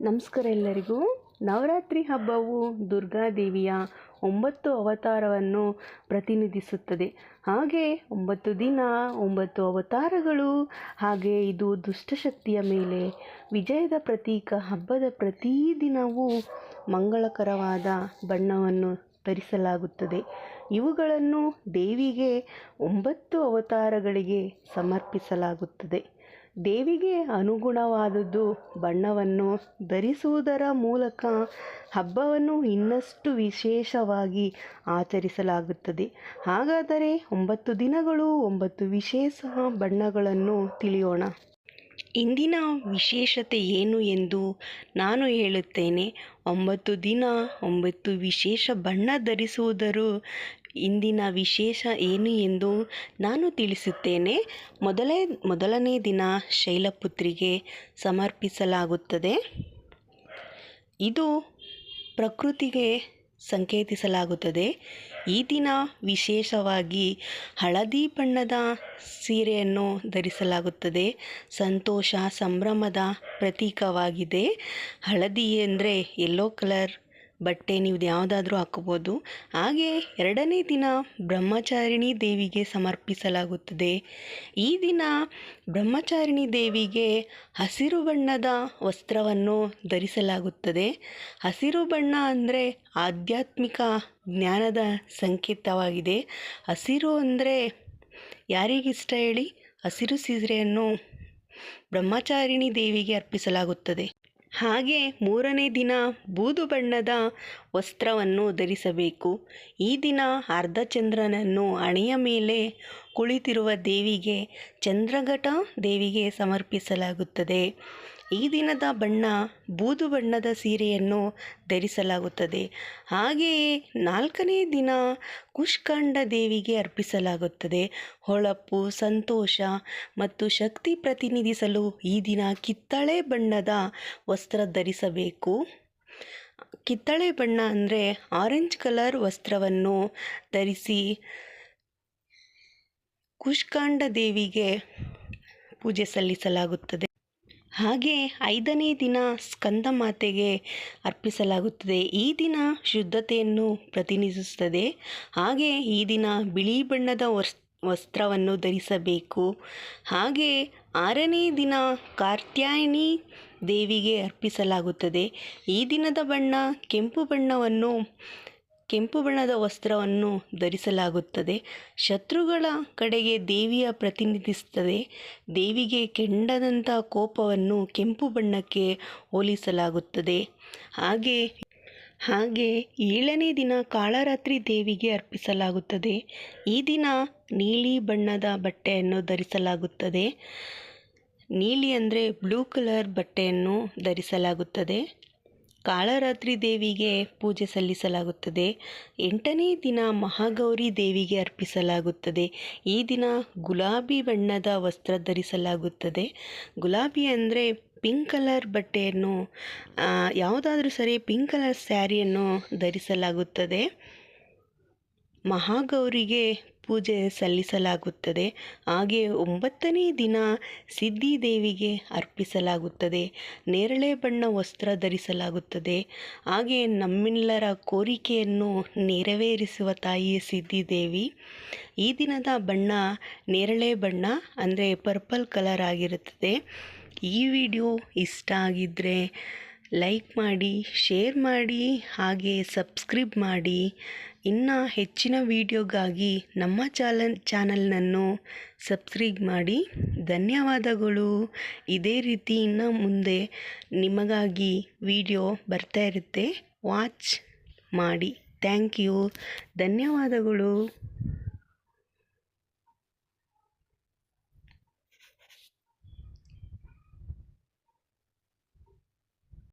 ನಮಸ್ಕಾರ ಎಲ್ಲರಿಗೂ. ನವರಾತ್ರಿ ಹಬ್ಬವು ದುರ್ಗಾದೇವಿಯ ಒಂಬತ್ತು ಅವತಾರವನ್ನು ಪ್ರತಿನಿಧಿಸುತ್ತದೆ. ಹಾಗೆ ಒಂಬತ್ತು ದಿನ, ಒಂಬತ್ತು ಅವತಾರಗಳು, ಹಾಗೆ ಇದು ದುಷ್ಟಶಕ್ತಿಯ ಮೇಲೆ ವಿಜಯದ ಪ್ರತೀಕ ಹಬ್ಬದ ಪ್ರತಿದಿನವೂ ಮಂಗಳಕರವಾದ ಬಣ್ಣವನ್ನು ಧರಿಸಲಾಗುತ್ತದೆ. ಇವುಗಳನ್ನು ದೇವಿಗೆ ಒಂಬತ್ತು ಅವತಾರಗಳಿಗೆ ಸಮರ್ಪಿಸಲಾಗುತ್ತದೆ. ದೇವಿಗೆ ಅನುಗುಣವಾದದ್ದು ಬಣ್ಣವನ್ನು ಧರಿಸುವುದರ ಮೂಲಕ ಹಬ್ಬವನ್ನು ಇನ್ನಷ್ಟು ವಿಶೇಷವಾಗಿ ಆಚರಿಸಲಾಗುತ್ತದೆ. ಹಾಗಾದರೆ ಒಂಬತ್ತು ದಿನಗಳು, ಒಂಬತ್ತು ವಿಶೇಷ ಬಣ್ಣಗಳನ್ನು ತಿಳಿಯೋಣ. ಇಂದಿನ ವಿಶೇಷತೆ ಏನು ಎಂದು ನಾನು ಹೇಳುತ್ತೇನೆ. ಒಂಬತ್ತು ದಿನ, ಒಂಬತ್ತು ವಿಶೇಷ ಬಣ್ಣ ಧರಿಸುವುದರು ಇಂದಿನ ವಿಶೇಷ ಏನು ಎಂದು ನಾನು ತಿಳಿಸುತ್ತೇನೆ. ಮೊದಲೇ, ಮೊದಲನೇ ದಿನ ಶೈಲಪುತ್ರಿಗೆ ಸಮರ್ಪಿಸಲಾಗುತ್ತದೆ. ಇದು ಪ್ರಕೃತಿಗೆ ಸಂಕೇತಿಸಲಾಗುತ್ತದೆ. ಈ ದಿನ ವಿಶೇಷವಾಗಿ ಹಳದಿ ಬಣ್ಣದ ಸೀರೆಯನ್ನು ಧರಿಸಲಾಗುತ್ತದೆ. ಸಂತೋಷ ಸಂಭ್ರಮದ ಪ್ರತೀಕವಾಗಿದೆ. ಹಳದಿ ಅಂದರೆ ಯೆಲ್ಲೋ ಕಲರ್ ಬಟ್ಟೆ ನೀವು ಯಾವುದಾದ್ರೂ ಹಾಕೋಬೋದು. ಹಾಗೆ ಎರಡನೇ ದಿನ ಬ್ರಹ್ಮಚಾರಿಣಿ ದೇವಿಗೆ ಸಮರ್ಪಿಸಲಾಗುತ್ತದೆ. ಈ ದಿನ ಬ್ರಹ್ಮಚಾರಿಣಿ ದೇವಿಗೆ ಹಸಿರು ಬಣ್ಣದ ವಸ್ತ್ರವನ್ನು ಧರಿಸಲಾಗುತ್ತದೆ. ಹಸಿರು ಬಣ್ಣ ಅಂದರೆ ಆಧ್ಯಾತ್ಮಿಕ ಜ್ಞಾನದ ಸಂಕೇತವಾಗಿದೆ. ಹಸಿರು ಅಂದರೆ ಯಾರಿಗಿಷ್ಟ ಹೇಳಿ? ಹಸಿರು ಸೀರೆಯನ್ನು ಬ್ರಹ್ಮಚಾರಿಣಿ ದೇವಿಗೆ ಅರ್ಪಿಸಲಾಗುತ್ತದೆ. ಹಾಗೆ ಮೂರನೇ ದಿನ ಬೂದು ಬಣ್ಣದ ವಸ್ತ್ರವನ್ನು ಧರಿಸಬೇಕು. ಈ ದಿನ ಅರ್ಧಚಂದ್ರನನ್ನು ಹಣೆಯ ಮೇಲೆ ಕುಳಿತಿರುವ ದೇವಿಗೆ ಚಂದ್ರಘಟ ದೇವಿಗೆ ಸಮರ್ಪಿಸಲಾಗುತ್ತದೆ. ಈ ದಿನದ ಬಣ್ಣ ಬೂದು ಬಣ್ಣದ ಸೀರೆಯನ್ನು ಧರಿಸಲಾಗುತ್ತದೆ. ಹಾಗೆಯೇ ನಾಲ್ಕನೇ ದಿನ ಕುಷ್ಕಾಂಡ ದೇವಿಗೆ ಅರ್ಪಿಸಲಾಗುತ್ತದೆ. ಹೊಳಪು, ಸಂತೋಷ ಮತ್ತು ಶಕ್ತಿ ಪ್ರತಿನಿಧಿಸಲು ಈ ದಿನ ಕಿತ್ತಳೆ ಬಣ್ಣದ ವಸ್ತ್ರ ಧರಿಸಬೇಕು. ಕಿತ್ತಳೆ ಬಣ್ಣ ಅಂದರೆ ಆರೆಂಜ್ ಕಲರ್ ವಸ್ತ್ರವನ್ನು ಧರಿಸಿ ಕುಷ್ಕಾಂಡ ದೇವಿಗೆ ಪೂಜೆ ಸಲ್ಲಿಸಲಾಗುತ್ತದೆ. ಹಾಗೆ ಐದನೇ ದಿನ ಸ್ಕಂದ ಮಾತೆಗೆ ಅರ್ಪಿಸಲಾಗುತ್ತದೆ. ಈ ದಿನ ಶುದ್ಧತೆಯನ್ನು ಪ್ರತಿನಿಧಿಸುತ್ತದೆ. ಹಾಗೆ ಈ ದಿನ ಬಿಳಿ ಬಣ್ಣದ ವಸ್, ವಸ್ತ್ರವನ್ನು ಧರಿಸಬೇಕು. ಹಾಗೆ ಆರನೇ ದಿನ ಕಾರ್ತ್ಯಾಯಿನಿ ದೇವಿಗೆ ಅರ್ಪಿಸಲಾಗುತ್ತದೆ. ಈ ದಿನದ ಬಣ್ಣ ಕೆಂಪು ಬಣ್ಣವನ್ನು ಕೆಂಪು ಬಣ್ಣದ ವಸ್ತ್ರವನ್ನು ಧರಿಸಲಾಗುತ್ತದೆ. ಶತ್ರುಗಳ ಕಡೆಗೆ ದೇವಿಯ ಪ್ರತಿನಿಧಿಸುತ್ತದೆ. ದೇವಿಗೆ ಕೆಂಡದಂಥ ಕೋಪವನ್ನು ಕೆಂಪು ಬಣ್ಣಕ್ಕೆ ಹೋಲಿಸಲಾಗುತ್ತದೆ. ಹಾಗೆ ಹಾಗೆ ಏಳನೇ ದಿನ ಕಾಳರಾತ್ರಿ ದೇವಿಗೆ ಅರ್ಪಿಸಲಾಗುತ್ತದೆ. ಈ ದಿನ ನೀಲಿ ಬಣ್ಣದ ಬಟ್ಟೆಯನ್ನು ಧರಿಸಲಾಗುತ್ತದೆ. ನೀಲಿ ಅಂದರೆ ಬ್ಲೂ ಕಲರ್ ಬಟ್ಟೆಯನ್ನು ಧರಿಸಲಾಗುತ್ತದೆ. ಕಾಳರಾತ್ರಿ ದೇವಿಗೆ ಪೂಜೆ ಸಲ್ಲಿಸಲಾಗುತ್ತದೆ. ಎಂಟನೇ ದಿನ ಮಹಾಗೌರಿ ದೇವಿಗೆ ಅರ್ಪಿಸಲಾಗುತ್ತದೆ. ಈ ದಿನ ಗುಲಾಬಿ ಬಣ್ಣದ ವಸ್ತ್ರ ಧರಿಸಲಾಗುತ್ತದೆ. ಗುಲಾಬಿ ಅಂದರೆ ಪಿಂಕ್ ಕಲರ್ ಬಟ್ಟೆಯನ್ನು ಯಾವುದಾದ್ರೂ ಸರಿ ಪಿಂಕ್ ಕಲರ್ ಸ್ಯಾರಿಯನ್ನು ಧರಿಸಲಾಗುತ್ತದೆ. ಮಹಾಗೌರಿಗೆ ಪೂಜೆ ಸಲ್ಲಿಸಲಾಗುತ್ತದೆ. ಹಾಗೆ ಒಂಬತ್ತನೇ ದಿನ ಸಿದ್ಧಿದೇವಿಗೆ ಅರ್ಪಿಸಲಾಗುತ್ತದೆ. ನೇರಳೆ ಬಣ್ಣ ವಸ್ತ್ರ ಧರಿಸಲಾಗುತ್ತದೆ. ಹಾಗೆ ನಮ್ಮೆಲ್ಲರ ಕೋರಿಕೆಯನ್ನು ನೆರವೇರಿಸುವ ತಾಯಿ ಸಿದ್ಧಿದೇವಿ. ಈ ದಿನದ ಬಣ್ಣ ನೇರಳೆ ಬಣ್ಣ, ಅಂದರೆ ಪರ್ಪಲ್ ಕಲರ್ ಆಗಿರುತ್ತದೆ. ಈ ವಿಡಿಯೋ ಇಷ್ಟ ಆಗಿದ್ದರೆ ಲೈಕ್ ಮಾಡಿ ಶೇರ್ ಮಾಡಿ, ಹಾಗೆ ಸಬ್ಸ್ಕ್ರೈಬ್ ಮಾಡಿ. ಇನ್ನು ಹೆಚ್ಚಿನ ವಿಡಿಯೋಗಾಗಿ ನಮ್ಮ ಚಾನಲ್ ಚಾನಲ್ನನ್ನು ಸಬ್ಸ್ಕ್ರೈಬ್ ಮಾಡಿ. ಧನ್ಯವಾದಗಳು. ಇದೇ ರೀತಿ ಇನ್ನು ಮುಂದೆ ನಿಮಗಾಗಿ ವಿಡಿಯೋ ಬರ್ತಾ ಇರುತ್ತೆ. ವಾಚ್ ಮಾಡಿ. ಥ್ಯಾಂಕ್ ಯು ಧನ್ಯವಾದಗಳು.